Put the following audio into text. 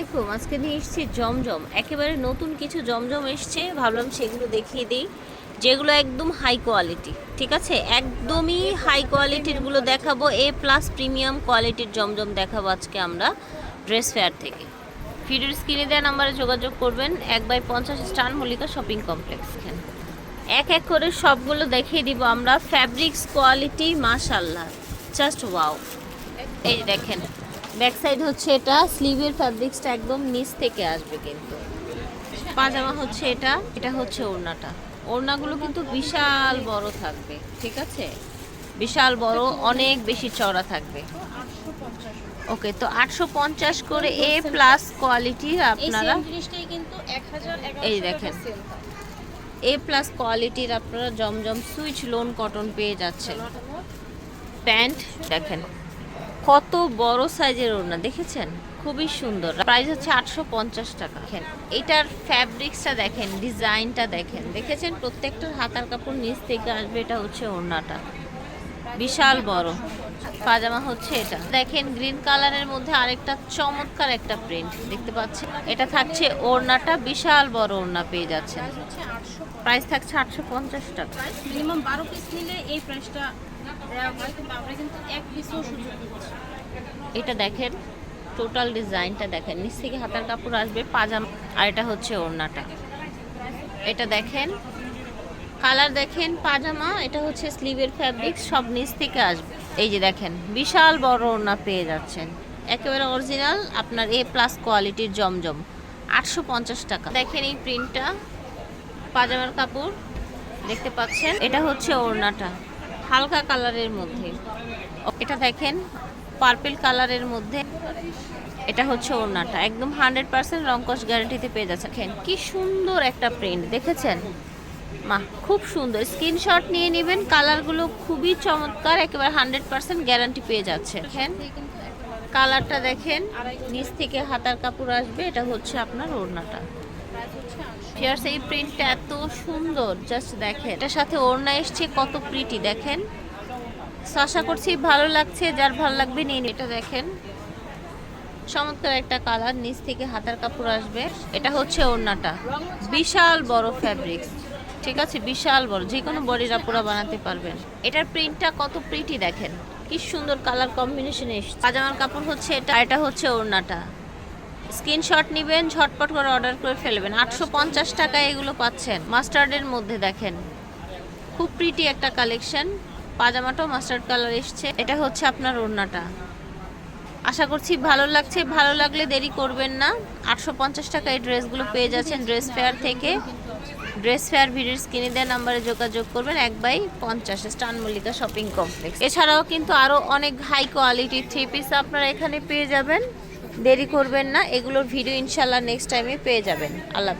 আলাইকুম। আজকে নিয়ে এসেছি জমজম। একেবারে নতুন কিছু জমজম এসছে। ভাবলাম সেগুলো দেখিয়ে দিই, যেগুলো একদম হাই কোয়ালিটি ঠিক আছে? একদমই হাই কোয়ালিটিরগুলো দেখাবো। এ প্লাস প্রিমিয়াম কোয়ালিটির জমজম দেখাবো আজকে আমরা ড্রেস ফেয়ার থেকে। ভিডিওর স্ক্রিনে দেওয়া নাম্বারে যোগাযোগ করবেন। এক বাই পঞ্চাশ স্টান মল্লিকা শপিং কমপ্লেক্স এক এক করে সবগুলো দেখিয়ে দিব আমরা। ফ্যাব্রিক্স কোয়ালিটি মাশাল্লাহ জাস্ট ওয়াও এই দেখেন। ব্যাক সাইড হচ্ছে এটা স্লিভের ফ্যাব্রিক্সটা একদম নিচ থেকে আসবে কিন্তু। পাজামা হচ্ছে এটা এটা হচ্ছে ওড়নাটা। ওড়নাগুলো কিন্তু বিশাল বড় থাকবে ঠিক আছে? বিশাল বড় অনেক বেশি চড়া থাকবে। ওকে তো আটশো পঞ্চাশ করে এ প্লাস কোয়ালিটির এই আপনারা সেম জিনিসটাই কিন্তু 1000 এই দেখেন। এ প্লাস কোয়ালিটির আপনারা জমজম সুইচ লোন কটন পেয়ে যাচ্ছেন। প্যান্ট দেখেন। কত বড় সাইজের ওড়না, দেখেছেন? খুবই সুন্দর। প্রাইস হচ্ছে আটশো পঞ্চাশ টাকা। দেখেন, এটার ফ্যাব্রিক্সটা দেখেন ডিজাইনটা দেখেন। দেখেছেন? প্রত্যেকটার হাতার কাপড় নিচ থেকে আসবে, এটা হচ্ছে ওড়নাটা। বিশাল বড়। পাজামা হচ্ছে এটা। দেখেন গ্রিন কালারের মধ্যে আরেকটা চমৎকার একটা প্রিন্ট দেখতে পাচ্ছেন? এটা থাকছে ওড়নাটা, বিশাল বড় ওড়না পেয়ে যাচ্ছেন। প্রাইস হচ্ছে 800 প্রাইস থাকছে আটশো পঞ্চাশ টাকা। মিনিমাম 12 পিস নিলে এই প্রাইসটা এটা দেখেন টোটাল ডিজাইনটা দেখেন। নিচ থেকে হাতার কাপড় আসবে পাজামা, আর এটা হচ্ছে ওড়নাটা। এটা দেখেন কালার দেখেন, পাজামা, এটা হচ্ছে স্লিভের ফ্যাব্রিক সব নিচ থেকে আসবে। এই যে দেখেন, বিশাল বড় ওড়না পেয়ে যাচ্ছেন। একেবারে অরিজিনাল আপনার এ প্লাস কোয়ালিটির জমজম। আটশো পঞ্চাশ টাকা। দেখেন এই প্রিন্টটা পাজামার কাপড়, দেখতে পাচ্ছেন? এটা হচ্ছে ওড়নাটা। হালকা কালারের মধ্যে। এটা দেখেন পার্পেল কালারের মধ্যে। এটা হচ্ছে ওড়নাটা। একদম হান্ড্রেড পার্সেন্ট রংকশ গ্যারান্টিতে পেয়ে যাচ্ছে দেখেন কি সুন্দর একটা প্রিন্ট দেখেছেন? মা খুব সুন্দর। স্ক্রিনশট নিয়ে নেবেন, কালারগুলো খুবই চমৎকার, একেবারে হান্ড্রেড পার্সেন্ট গ্যারান্টি পেয়ে যাচ্ছে দেখেন কালারটা দেখেন, নিচ থেকে হাতার কাপড় আসবে, এটা হচ্ছে আপনার ওড়নাটা। প্রাইস হচ্ছে 800 ফিয়ার্স এই প্রিন্টটা এত সুন্দর জাস্ট দেখেন। এটার সাথে ওড়না এসছে, কত প্রিটি দেখেন। আশা করছি ভালো লাগছে, যার ভালো লাগবে নিন। এটা দেখেন, চমৎকার একটা কালার নিচ থেকে হাতার কাপড় আসবে। এটা হচ্ছে ওড়নাটা। বিশাল বড় ফ্যাব্রিক্স ঠিক আছে, বিশাল বড়, যে কোনো বডির আপুরা বানাতে পারবেন। এটার প্রিন্টটা কত প্রিটি দেখেন। কি সুন্দর কালার কম্বিনেশনে এসছে। পাজামার কাপড় হচ্ছে এটা এটা হচ্ছে ওড়নাটা। স্ক্রিনশট নেবেন, ঝটপট করে অর্ডার করে ফেলবেন। আটশো পঞ্চাশ টাকায় এগুলো পাচ্ছেন। মাস্টার্ডের মধ্যে দেখেন। খুব প্রিটি একটা কালেকশন পাজামাটাও মাস্টার্ড কালার এসছে। এটা হচ্ছে আপনার ওড়নাটা। আশা করছি ভালো লাগছে। ভালো লাগলে দেরি করবেন না। আটশো পঞ্চাশ টাকা এই ড্রেসগুলো পেয়ে যাচ্ছেন ড্রেস ফেয়ার থেকে। ড্রেস ফেয়ার ভিডিওর স্ক্রিনে দেওয়া নাম্বারে যোগাযোগ করবেন। এক বাই পঞ্চাশ, স্টান মল্লিকা শপিং কমপ্লেক্স এছাড়াও কিন্তু আরও অনেক হাই কোয়ালিটির থ্রি পিস আপনারা এখানে পেয়ে যাবেন। দেরি করবেন না এগুলোর ভিডিও ইনশাল্লাহ নেক্সট টাইমে পেয়ে যাবেন আল্লাহ।